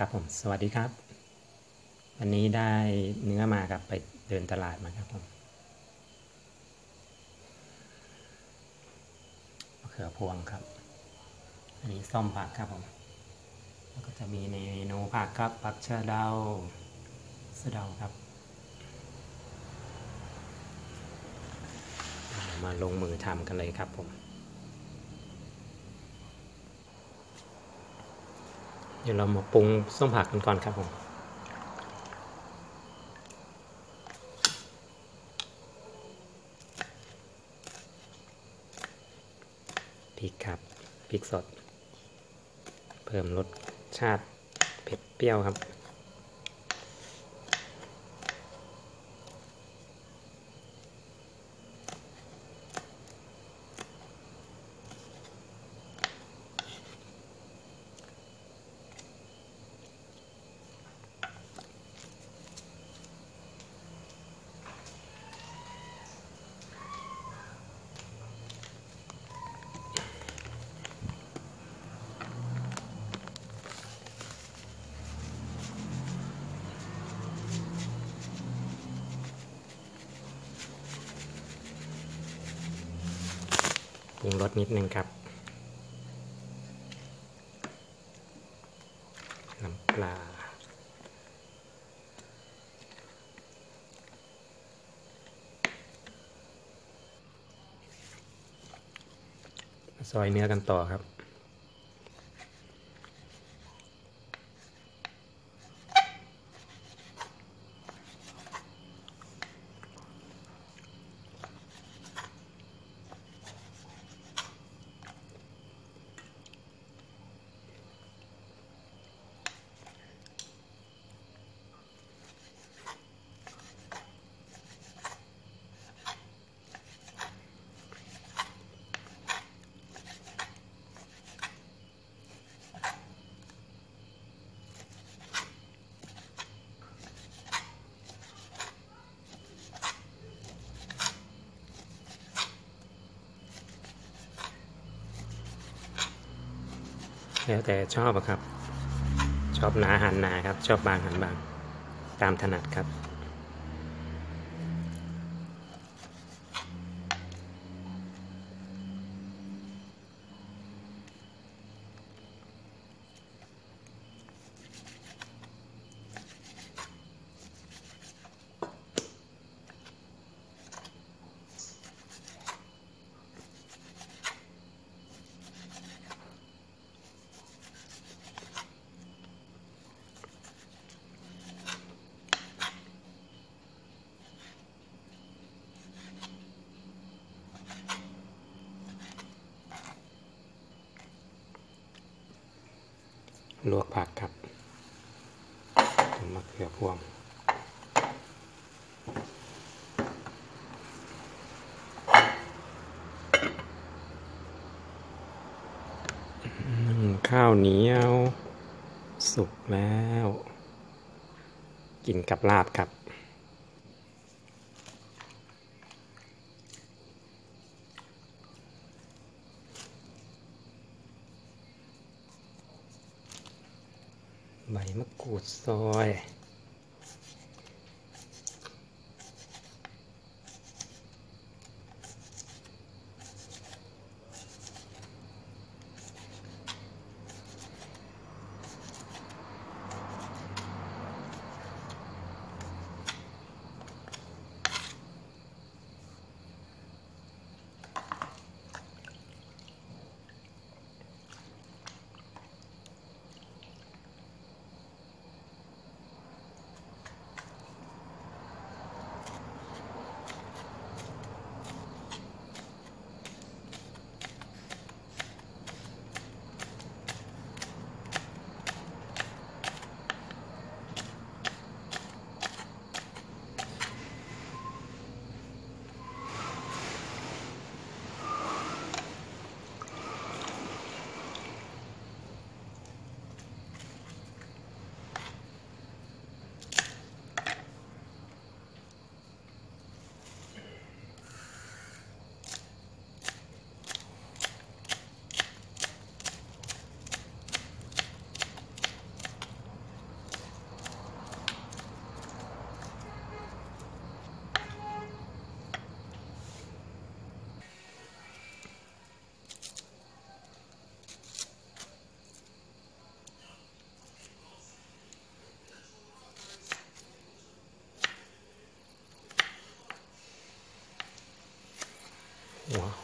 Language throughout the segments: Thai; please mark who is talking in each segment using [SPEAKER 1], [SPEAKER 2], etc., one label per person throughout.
[SPEAKER 1] ครับผม สวัสดีครับ วันนี้ได้เนื้อมาครับไปเดินตลาดมาครับผมมะเขือพวงครับ อันนี้ส้มผักครับผม แล้วก็จะมีในเมนูผักครับ ผักชะเดาสะเดาครับ มาลงมือทำกันเลยครับผม เดี๋ยวเรามาปรุงส้มผักกันก่อนครับผมพริกครับพริกสด เพิ่มรสชาติเผ็ดเปรี้ยวครับ ป รุงรสนิดนึงครับ น้ำปลา ซอยเนื้อกันต่อครับ แล้วแต่ชอบครับ ชอบหนาหันหนาครับ ชอบบางหันบาง ตามถนัดครับ ลวกผักครับมะเขือพวงข้าวเหนียว สุกแล้ว กินกับลาบครับ ใบมะกรู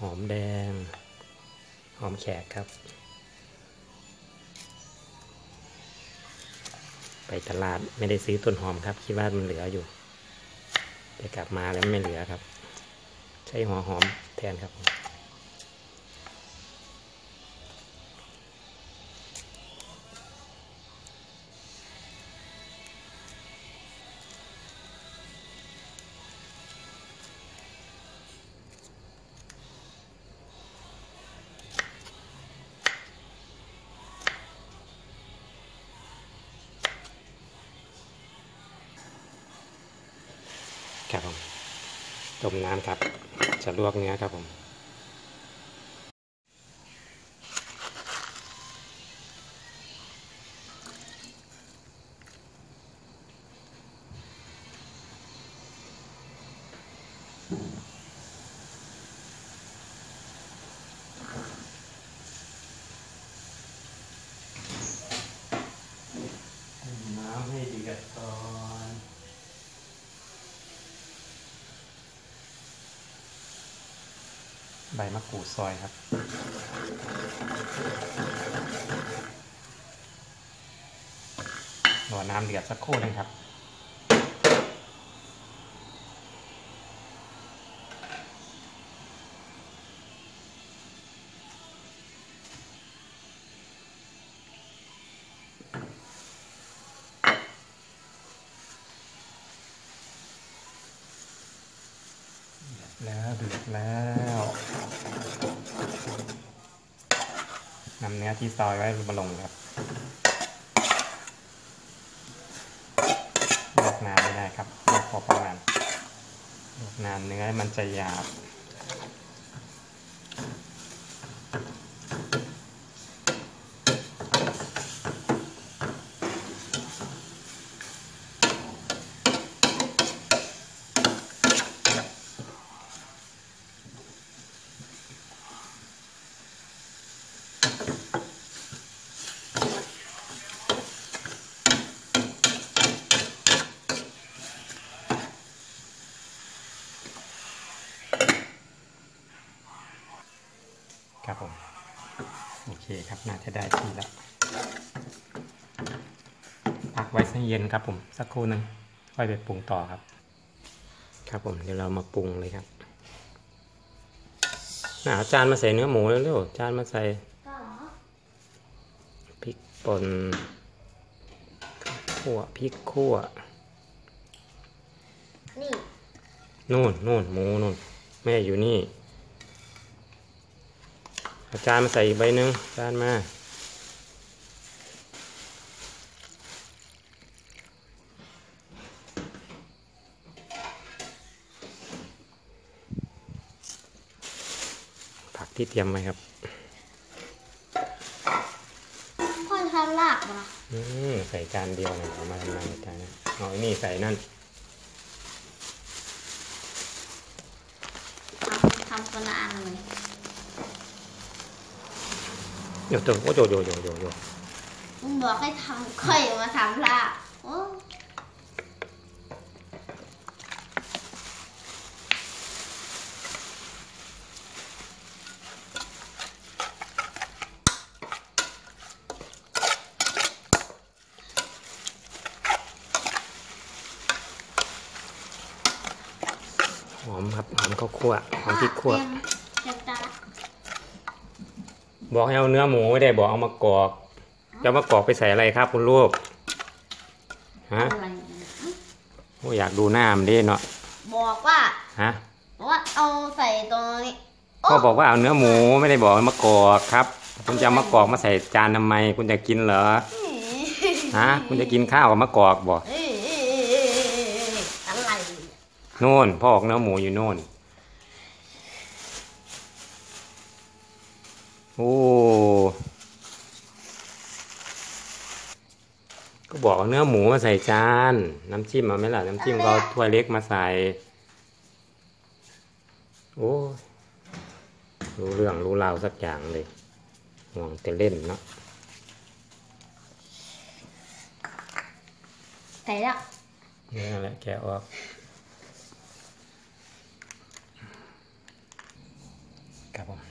[SPEAKER 1] หอมแดง หอมแขกครับ ไปตลาดไม่ได้ซื้อต้นหอมครับ คิดว่ามันเหลืออยู่แต่กลับมาแล้วไม่เหลือครับ ใช้หัวหอมแทนครับ ครับผม ต้มน้ำครับ จะลวกเนื้อครับผม น้ำให้เดือดก่อน ใบมะกรูดซอยครับรอน้ำเดือดสักครู่นึงครับ แล้วเดือดแล้ว นำเนื้อที่ซอยไว้มาลงครับลวกนานไม่ได้ครับลวกพอประมาณลวกนานเนื้อมันจะหยาบ ครับผม โอเคครับน่าจะได้ที่แล้วพักไว้สักเย็นครับผมสักครู่หนึ่งค่อยไปปรุงต่อครับ ครับผมเดี๋ยวเรามาปรุงเลยครับน่าเอาจานมาใส่เนื้อหมูเร็วๆจานมาใส่
[SPEAKER 2] ก็เหรอ
[SPEAKER 1] พริกป่นขั่วพริกขั่ว
[SPEAKER 2] นี่
[SPEAKER 1] นู่นนู่นหมูนู่นแม่อยู่นี่เอาจานมาใส่อีกใบหนึ่งจานมาผักที่เตรียมไว้ครับ
[SPEAKER 2] พ่อทำลาบเหรอ
[SPEAKER 1] อืมใส่จานเดียวนะเอามาทำไมจานนะเอาไอ้นี่ใส่นั่น
[SPEAKER 2] ทำทำคนละอันเลย
[SPEAKER 1] โยโจโยโยโยโยโย
[SPEAKER 2] มึงบอกให้ทำค่อยมาทำลาบโอ้
[SPEAKER 1] หอมครับหอมข้าวคั่วหอมพริกคั่ว
[SPEAKER 2] เตรียมเตรียมจานละ
[SPEAKER 1] บอกให้เอาเนื้อหมูไม่ได้บอกเอามากรอกจะเอามากรอกไปใส่อะไรครับคุณลูกฮะ
[SPEAKER 2] อะไรเนี่ย
[SPEAKER 1] โอ้อยากดูหน้ามันดิเนาะ
[SPEAKER 2] บอกว่า
[SPEAKER 1] ฮะ
[SPEAKER 2] บอกว่าเอาใส่ตรงนี้โก็
[SPEAKER 1] บอกว่าเอาเนื้อหมูไม่ได้บอกเอามากรอกครับ คุณจะเอามากรอกมาใส่จานทำไม คุณจะกินเหรอฮะคุณจะกินข้าวกับมะกรอกบอก
[SPEAKER 2] เอ้ยเอ้ยเอ้ยเอ้ยเอ้ยเอ้ยอะไร
[SPEAKER 1] โน่นพ่อออกเนื้อหมูอยู่โน่น โอ้ ก็บอกเอาเนื้อหมูมาใส่จาน น้ำจิ้มเอาไหมล่ะ น้ำจิ้มก็เอาถ้วยเล็กมาใส่ โอ้ยรู้เรื่องรู้ราวสักอย่างเลยห่วงแต่เล่นเนาะ
[SPEAKER 2] ใส่แล้ว
[SPEAKER 1] นี่นแหละแกะออก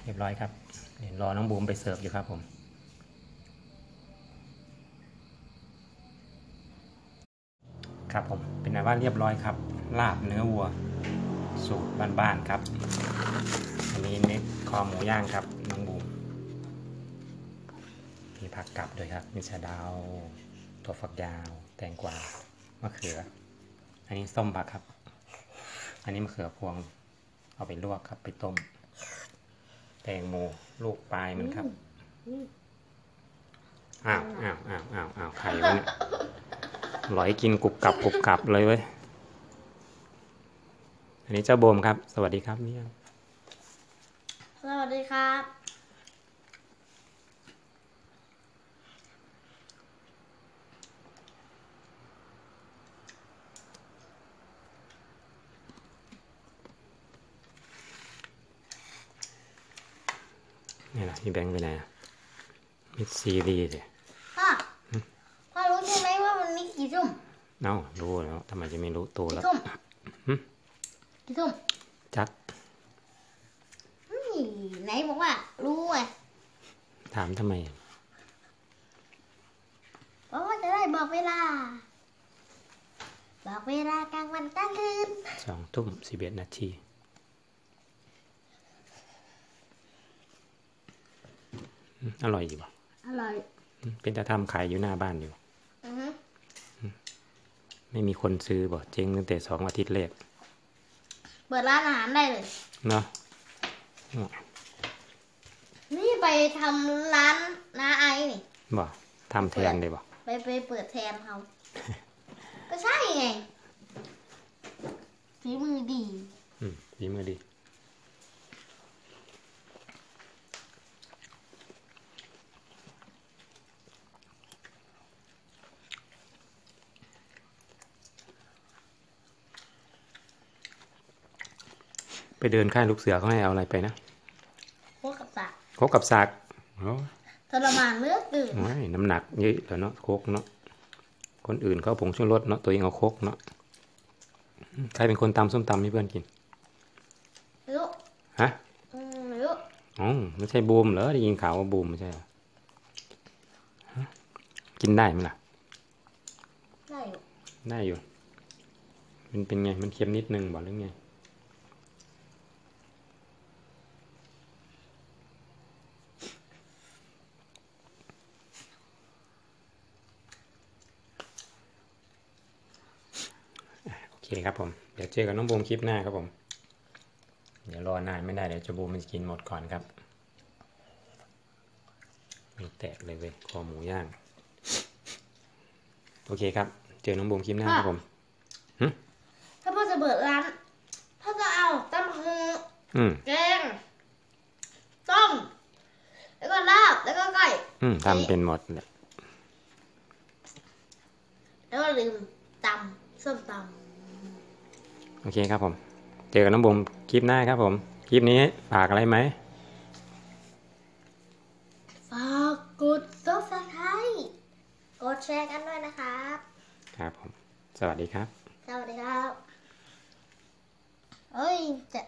[SPEAKER 1] เรียบร้อยครับเดี๋ยว รอน้องบูมไปเสิร์ฟอยู่ครับผมครับผมเป็นไงว่าเรียบร้อยครับ ลาบเนื้อวัว สูตรบ้านๆครับ อันนี้เน็ตคอหมูย่างครับน้องบูมมีผักกลับด้วยครับ มีชะดาวถั่วฝักยาว แตงกวามะเขือ อันนี้ส้มผักครับ อันนี้มะเขือพวง เอาไปลวกครับไปต้ม แตงโมลูกปลายมันครับ อ้าวอ้าวอ้าวอ้าวอ้าวไข่วะเนี่ยหลอยกินกรุบกรับกรุบกรับเลยเว้ย อันนี้เจ้าโบมครับ สวัสดีครับเนี่ย
[SPEAKER 2] สวัสดีครับ
[SPEAKER 1] นี่แหละพี่แบงค์ไปไหนอะมิดซีรีส์สิ
[SPEAKER 2] พ่อพ่อรู้ใช่ไหมว่ามันมีกี่ทุ่ม
[SPEAKER 1] เอ้ารู้แล้วทำไมจะไม่รู้ตัว
[SPEAKER 2] กี่
[SPEAKER 1] แล้ว
[SPEAKER 2] ทุ่ม
[SPEAKER 1] หึ
[SPEAKER 2] กี่ทุ่ม
[SPEAKER 1] จัก
[SPEAKER 2] เฮ้ยไหนบอกว่า รู้ไง
[SPEAKER 1] ถามทำไม
[SPEAKER 2] เพราะว่าจะได้บอกเวลา บอกเวลากลางวันกลางคืน
[SPEAKER 1] สองทุ่มสิบเอ็ดนาที อืมอร่อยอยู่ป่ะ
[SPEAKER 2] อร่อย
[SPEAKER 1] เป็นจะทำขายอยู่หน้าบ้านอยู่
[SPEAKER 2] อือฮึ
[SPEAKER 1] ไม่มีคนซื้อบ่เจ๊งตั้งแต่สองอาทิตย์แรก
[SPEAKER 2] เปิดร้านอาหารได้เลย
[SPEAKER 1] เนาะ
[SPEAKER 2] นี่ไปทำร้านน้าไอนี่
[SPEAKER 1] บ่ทำแทนเลยบ่
[SPEAKER 2] ไปไปเปิดแทนเขาก็ใช่ไงฝีมือดี
[SPEAKER 1] อืมดีมือดี ไปเดินค่ายลูกเสือเขาให้เอาอะไรไปนะ
[SPEAKER 2] โคกกับสาก
[SPEAKER 1] โคกกับสากโอ้
[SPEAKER 2] ทรมานเลือกตื่น
[SPEAKER 1] โอ้ยน้ำหนักเยอะแล้วเนาะโคกเนาะคนอื่นเขาผงชูรสเนาะตัวเองเอาโคกเนาะอืมใครเป็นคนตำส้มตำให้เพื่อนกิน
[SPEAKER 2] ไม่รู้
[SPEAKER 1] ฮะ
[SPEAKER 2] อืมไม่รู้
[SPEAKER 1] อ๋อไม่ใช่บูมเหรอได้ยินข่าวว่าบูมไม่ใช่เหรอฮะกินได้ไหมล่ะ
[SPEAKER 2] ได้อยู่
[SPEAKER 1] ได้อยู่ มันเป็นไงมันเค็มนิดนึงบอกหรือไง อะโอ เคครับผม เดี๋ยวเจอกับน้องบูมคลิปหน้าครับผม เดี๋ยวรอนานไม่ได้เดี๋ยวเจะบูมมันจะกินหมดก่อนครับมีแตกเลยเว้ยคอหมูย่าง โอเคครับ เจอน้องบูมคลิปหน้าครับผม
[SPEAKER 2] ถ้าพ่อจะเปิดร้านพ่อจะเอาตำหู
[SPEAKER 1] อืม
[SPEAKER 2] แกงต้มแล้วก็ลาบแล้วก็ไก่
[SPEAKER 1] อืมทำเป็นหมดเลย
[SPEAKER 2] แล้วก็ลืมตำส้มต
[SPEAKER 1] โอเคครับผม เจอกับน้องบุ๋มคลิปหน้าครับผม คลิปนี้ฝากอะไรไหมำ
[SPEAKER 2] ฝากกดซับสไครต์กดแชร์กันด้วยนะครับ
[SPEAKER 1] ครับผม สวัสดีครับ
[SPEAKER 2] สวัสดีครับเอ้ย จะ